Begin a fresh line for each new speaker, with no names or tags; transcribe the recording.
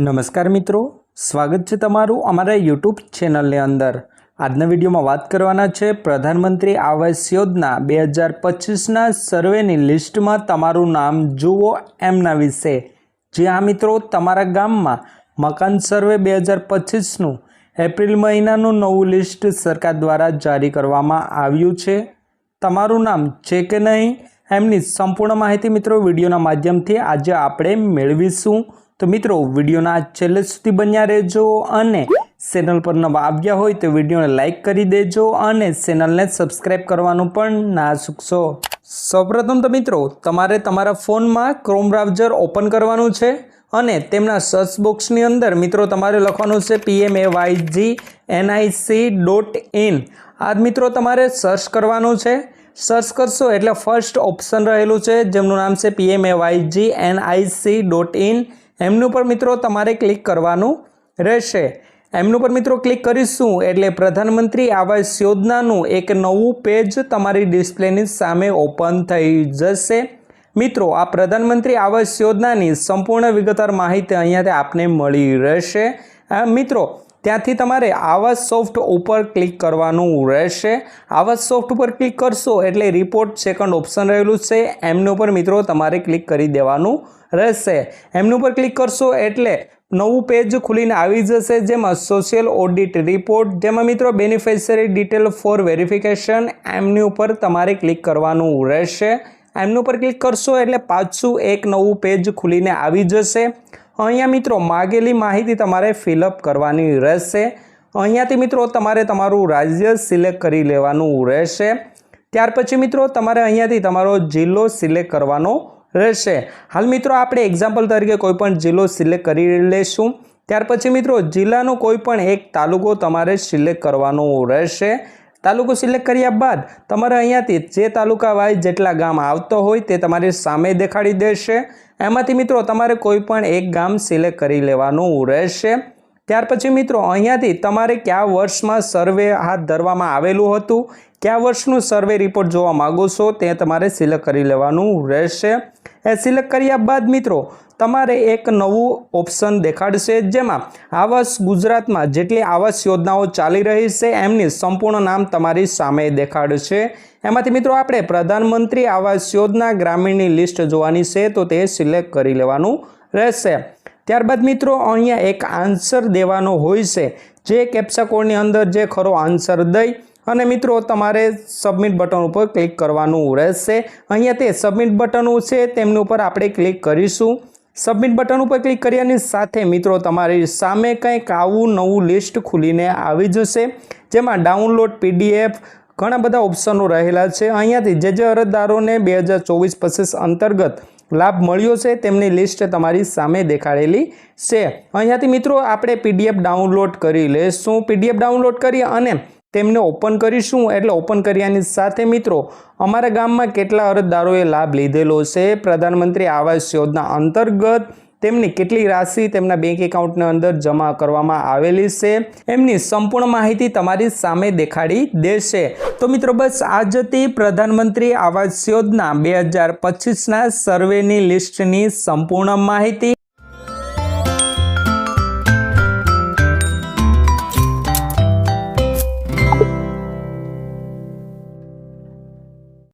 નમસ્કાર મિત્રો, સ્વાગત છે તમારું અમારા યુટ્યુબ ચેનલની અંદર. આજના વિડીયોમાં વાત કરવાના છે, પ્રધાનમંત્રી આવાસ યોજના બે હજાર પચીસના સર્વેની લિસ્ટમાં તમારું નામ જુઓ એમના વિશે. જે આ મિત્રો, તમારા ગામમાં મકાન સર્વે બે હજાર પચીસનું એપ્રિલ મહિનાનું નવું લિસ્ટ સરકાર દ્વારા જારી કરવામાં આવ્યું છે. તમારું નામ છે કે નહીં, એમની સંપૂર્ણ માહિતી મિત્રો વિડીયોના માધ્યમથી આજે આપણે મેળવીશું. તો મિત્રો, વિડીયોના છેલ્લે સુધી બન્યા રહેજો અને ચેનલ પર નવા આવ્યા હોય તો વિડીયોને લાઇક કરી દેજો અને ચેનલને સબસ્ક્રાઈબ કરવાનું પણ ના ચૂકશો. સૌપ્રથમ તો મિત્રો, તમારે તમારા ફોનમાં ક્રોમ બ્રાઉઝર ઓપન કરવાનું છે અને તેમના સર્ચ બોક્સની અંદર મિત્રો તમારે લખવાનું છે PM A YG NIC dot in આ મિત્રો તમારે સર્ચ કરવાનું છે. સર્ચ કરશો એટલે ફર્સ્ટ ઓપ્શન રહેલું છે, જેમનું નામ છે PM A YG NIC dot in એમનું પર મિત્રો તમારે ક્લિક કરવાનું રહેશે. એમનું પર મિત્રો ક્લિક કરીશું એટલે પ્રધાનમંત્રી આવાસ યોજનાનું એક નવું પેજ તમારી ડિસ્પ્લેની સામે ઓપન થઈ જશે. મિત્રો, આ પ્રધાનમંત્રી આવાસ યોજનાની સંપૂર્ણ વિગતવાર માહિતી અહીંયાથી આપને મળી રહેશે. મિત્રો ત્યાંથી તમારે આવાસ સોફ્ટ ઉપર ક્લિક કરવાનું રહેશે. આવાસ સોફ્ટ ઉપર ક્લિક કરશો એટલે રિપોર્ટ સેકન્ડ ઓપ્શન રહેલું છે. એમનું ઉપર મિત્રો તમારે ક્લિક કરી દેવાનું રહેશે. એમનું ઉપર ક્લિક કરશો એટલે નવું પેજ ખુલીને આવી જશે, જેમાં સોશિયલ ઓડિટ રિપોર્ટ જેમાં મિત્રો બેનિફિશિયરી ડિટેલ ફોર વેરિફિકેશન એમની ઉપર તમારે ક્લિક કરવાનું રહેશે. એમનું ઉપર ક્લિક કરશો એટલે પાછું એક નવું પેજ ખુલીને આવી જશે. અહીંયા મિત્રો માગેલી માહિતી તમારે ફિલઅપ કરવાની રહેશે. અહીંયાથી મિત્રો તમારે તમારું રાજ્ય સિલેક્ટ કરી લેવાનું રહેશે. ત્યાર પછી મિત્રો તમારે અહીંયાથી તમારો જિલ્લો સિલેક્ટ કરવાનો રહેશે. હાલ મિત્રો આપણે એક્ઝામ્પલ તરીકે કોઈપણ જિલ્લો સિલેક્ટ કરી લેશું. ત્યાર પછી મિત્રો જિલ્લાનો કોઈપણ એક તાલુકો તમારે સિલેક્ટ કરવાનો રહેશે. તાલુકો સિલેક્ટ કર્યા બાદ તમારે અહીંયાથી જે તાલુકા વાઇઝ જેટલા ગામ આવતો હોય તે તમારી સામે દેખાડી દેશે. એમાંથી મિત્રો તમારે કોઈ પણ એક ગામ સિલેક્ટ કરી લેવાનું રહેશે. ત્યાર પછી મિત્રો અહીંયાથી તમારે કયા વર્ષમાં સર્વે હાથ ધરવામાં આવેલું હતું, કયા વર્ષનું સર્વે રિપોર્ટ જોવા માગો છો તે તમારે સિલેક્ટ કરી લેવાનું રહેશે. એ સિલેક્ટ કર્યા બાદ મિત્રો, તમારે એક નવું ઓપ્શન દેખાડશે, જેમાં આવાસ ગુજરાતમાં જેટલી આવાસ યોજનાઓ ચાલી રહી છે, એમની સંપૂર્ણ નામ તમારી સામે દેખાડશે. એમાંથી મિત્રો, આપણે પ્રધાનમંત્રી આવાસ યોજના ગ્રામીણની લિસ્ટ જોવાની છે, તો તે સિલેક્ટ કરી લેવાનું રહેશે. ત્યારબાદ મિત્રો, અહીંયા એક આન્સર દેવાનો હોય છે. જે કેપ્સા અંદર જે ખરો આન્સર દઈ અને મિત્રો, તમારે સબમિટ બટન ઉપર ક્લિક કરવાનું રહેશે. અહીંયા તે સબમિટ બટન છે, તેમની ઉપર આપણે ક્લિક કરીશું. સબમિટ બટન ઉપર ક્લિક કર્યાની સાથે મિત્રો, તમારી સામે કંઈક આવું નવું લિસ્ટ ખુલીને આવી જશે. જેમાં ડાઉનલોડ પીડીએફ ઘણા બધા ઓપ્શનો રહેલા છે. અહીંયાથી જે જે અરજદારોને બે હજાર ચોવીસ પચીસ અંતર્ગત લાભ મળ્યો છે, તેમની લિસ્ટ તમારી સામે દેખાડેલી છે. અહીંયાથી મિત્રો, આપણે પીડીએફ ડાઉનલોડ કરી લઈશું. પીડીએફ ડાઉનલોડ કરી અને તેમને ઓપન કરીશું. એટલે ઓપન કર્યાની સાથે મિત્રો, અમારા ગામમાં કેટલા અરજદારોએ લાભ લીધેલો છે? પ્રધાનમંત્રી આવાસ યોજના અંતર્ગત તેમની કેટલી રાશિ તેમના બેંક એકાઉન્ટની અંદર જમા કરવામાં આવેલી છે? એમની સંપૂર્ણ માહિતી તમારી સામે દેખાડી દેશે. તો મિત્રો, બસ આ જતી પ્રધાનમંત્રી આવાસ યોજના. બે હજાર પચીસના સર્વેની લિસ્ટની સંપૂર્ણ માહિતી.